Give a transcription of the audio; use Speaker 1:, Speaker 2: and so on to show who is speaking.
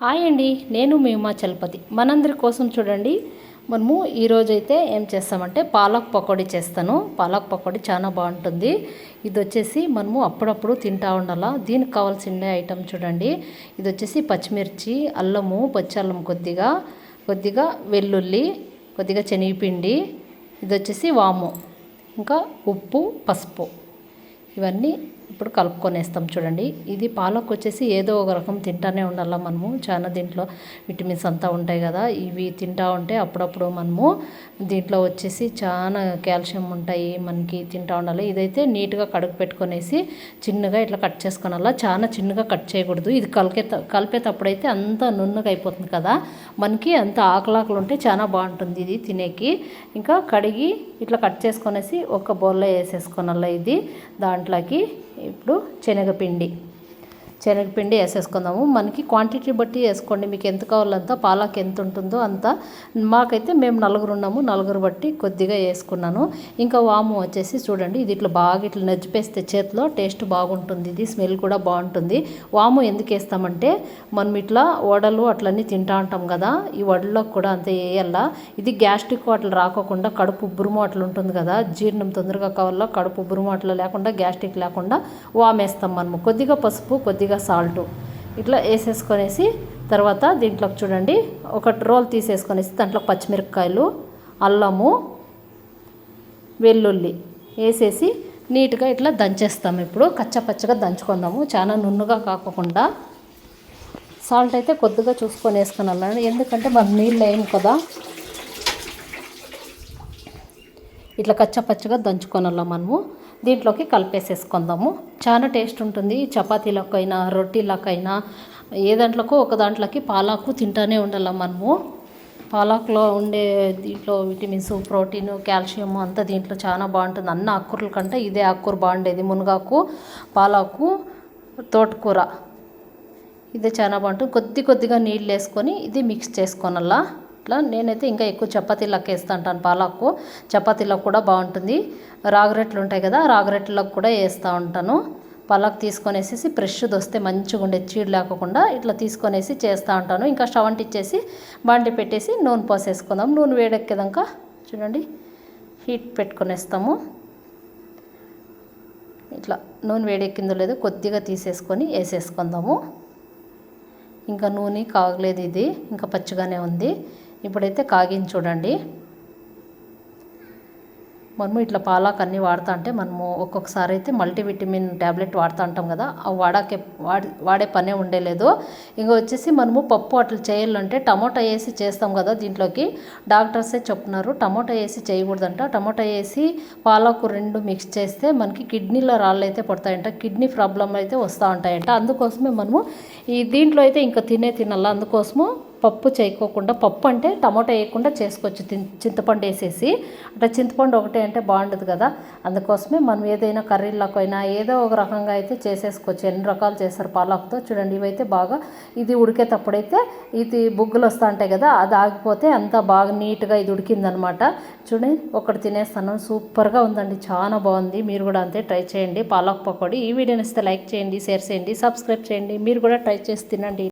Speaker 1: Hi అండి నేను మీ ఉమాచలపతి మనందరి కోసం చూడండి మనము ఈరోజైతే ఏం చేస్తామంటే పాలక్ పకోడీ చేస్తాను. పాలక్ పకోడీ చాలా బాగుంటుంది. ఇది వచ్చేసి మనము అప్పుడప్పుడు తింటా ఉండాలా. దీనికి కావాల్సిన ఐటమ్ చూడండి. ఇది వచ్చేసి పచ్చిమిర్చి అల్లము పచ్చి అల్లం కొద్దిగా కొద్దిగా వెల్లుల్లి కొద్దిగా శనగపిండి ఇది వచ్చేసి వాము ఇంకా ఉప్పు పసుపు. ఇవన్నీ ఇప్పుడు కలుపుకొనేస్తాం చూడండి. ఇది పాలకు వచ్చేసి ఏదో ఒక రకం తింటానే ఉండాలా మనము. చాలా దీంట్లో విటమిన్స్ అంతా ఉంటాయి కదా. ఇవి తింటా ఉంటే అప్పుడప్పుడు మనము దీంట్లో వచ్చేసి చాలా కాల్షియం ఉంటాయి మనకి తింటా ఉండాలి. ఇదైతే నీట్గా కడుగు పెట్టుకొనేసి చిన్నగా ఇట్లా కట్ చేసుకోనాలా. చాలా చిన్నగా కట్ చేయకూడదు. ఇది కలిపే కలిపేటప్పుడు అయితే అంత నున్నగా అయిపోతుంది కదా. మనకి అంత ఆకలాకలు ఉంటే చాలా బాగుంటుంది ఇది తినేకి. ఇంకా కడిగి ఇట్లా కట్ చేసుకొనేసి ఒక బౌల్లో వేసేసుకోనల్లా ఇది దాంట్లోకి. ఇప్పుడు శనగపిండి. శనగపిండి వేసేసుకుందాము. మనకి క్వాంటిటీ బట్టి వేసుకోండి. మీకు ఎంత కావాలంత పాలక్ ఎంత ఉంటుందో అంత. మాకైతే మేము నలుగురు ఉన్నాము. నలుగురు బట్టి కొద్దిగా వేసుకున్నాను. ఇంకా వాము వచ్చేసి చూడండి. ఇది ఇట్లా బాగా ఇట్లా నజ్జిపేస్తే చేతిలో టేస్ట్ బాగుంటుంది. ఇది స్మెల్ కూడా బాగుంటుంది. వాము ఎందుకు వేస్తామంటే మనం ఇట్లా వడలు అట్లన్నీ తింటా ఉంటాం కదా ఈ వడలకు కూడా అంత వేయాల. ఇది గ్యాస్ట్రిక్ అట్లా రాకోకుండా కడుపు ఉబ్బురుము అట్లా ఉంటుంది కదా జీర్ణం తొందరగా కావాలో కడుపు ఉబ్బురుము అట్లా లేకుండా గ్యాస్ట్రిక్ లేకుండా వామేస్తాం మనము. కొద్దిగా పసుపు కొద్దిగా సాల్ట్. ఇట్లా వేసేసుకొనేసి తర్వాత దీంట్లోకి చూడండి ఒక రోల్ తీసేసుకొనేసి దాంట్లో పచ్చిమిరపకాయలు అల్లము వెల్లుల్లి వేసేసి నీట్గా ఇట్లా దంచేస్తాము. ఇప్పుడు కచ్చపచ్చగా దంచుకుందాము చాలా నున్నుగా కాకుండా సాల్ట్ అయితే కొద్దిగా చూసుకొని వేసుకుని ఎందుకంటే మనం నీళ్ళు వేయము కదా. ఇట్లా కచ్చపచ్చగా దంచుకొనాల మనము. దీంట్లోకి కలిపేసేసుకుందాము. చాలా టేస్ట్ ఉంటుంది. చపాతీలకైనా రొట్టెలకైనా ఏ దాంట్లోకో ఒక దాంట్లోకి పాలాకు తింటానే ఉండాలి మనము. పాలాకులో ఉండే దీంట్లో విటమిన్స్ ప్రోటీన్ కాల్షియం అంతా దీంట్లో చాలా బాగుంటుంది. అన్న ఆకుకూరల కంటే ఇదే ఆకుకూర బాగుండేది. మునగాకు పాలాకు తోటకూర. ఇదే చాలా బాగుంటుంది. కొద్ది కొద్దిగా నీళ్ళు వేసుకొని ఇది మిక్స్ చేసుకోనల్లా ఇట్లా నేనైతే ఇంకా ఎక్కువ చపాతీలకు వేస్తూ ఉంటాను పాలాకు. చపాతీలకు కూడా బాగుంటుంది. రాగరెట్లు ఉంటాయి కదా రాగరెట్లకు కూడా వేస్తూ ఉంటాను. పలాక్ తీసుకొనేసి ఫ్రెష్ది వస్తే మంచిగా ఉండే చీడు లేకుండా ఇట్లా తీసుకొనేసి చేస్తూ ఉంటాను. ఇంకా స్టవ్ అంటిచ్చేసి బాండి పెట్టేసి నూనె పోసేసుకుందాం. నూనె వేడెక్కేదాక చూడండి హీట్ పెట్టుకొనేస్తాము. ఇట్లా నూనె వేడెక్కిందో లేదో కొద్దిగా తీసేసుకొని వేసేసుకుందాము. ఇంకా నూనె కాగలేదు ఇది ఇంకా పచ్చిగానే ఉంది. ఇప్పుడైతే కాగింది చూడండి. మనము ఇట్లా పాలాక్ అన్నీ వాడుతూ అంటే మనము ఒక్కొక్కసారి అయితే మల్టీవిటమిన్ ట్యాబ్లెట్ వాడుతూ ఉంటాం కదా అవి వాడాకే వాడి వాడే పనే ఉండేలేదు ఇంకా వచ్చేసి మనము పప్పు అట్లా చేయాలంటే టమోటా వేసి చేస్తాం కదా దీంట్లోకి. డాక్టర్సే చెప్తున్నారు టమోటా వేసి చేయకూడదంట. టమోటా వేసి పాలాకు రెండు మిక్స్ చేస్తే మనకి కిడ్నీలో రాళ్ళు అయితే పడతాయంట కిడ్నీ ప్రాబ్లం అయితే వస్తూ ఉంటాయంట. అందుకోసమే మనము ఈ దీంట్లో అయితే ఇంకా తినే తినాల. అందుకోసము పప్పు చేయకోకుండా పప్పు అంటే టమాటో వేయకుండా చేసుకోవచ్చు. చింతపండు వేసేసి. అంటే చింతపండు ఒకటే అంటే బాగుండదు కదా. అందుకోసమే మనం ఏదైనా కర్రీలకైనా ఏదో ఒక రకంగా అయితే చేసేసుకోవచ్చు. ఎన్ని రకాలు చేస్తారు పాలకుతో? చూడండి ఇవైతే బాగా ఇది ఉడికేటప్పుడైతే ఇది బుగ్గులు వస్తూ ఉంటాయి కదా అది ఆగిపోతే అంతా బాగా నీట్గా ఇది ఉడికిందనమాట. చూడండి ఒకటి తినేస్తాను. సూపర్గా ఉందండి చాలా బాగుంది. మీరు కూడా అంతే ట్రై చేయండి. పాలక్ పకోడీ. ఈ వీడియోని ఇస్తే లైక్ చేయండి షేర్ చేయండి సబ్స్క్రైబ్ చేయండి. మీరు కూడా ట్రై చేసి తినండి.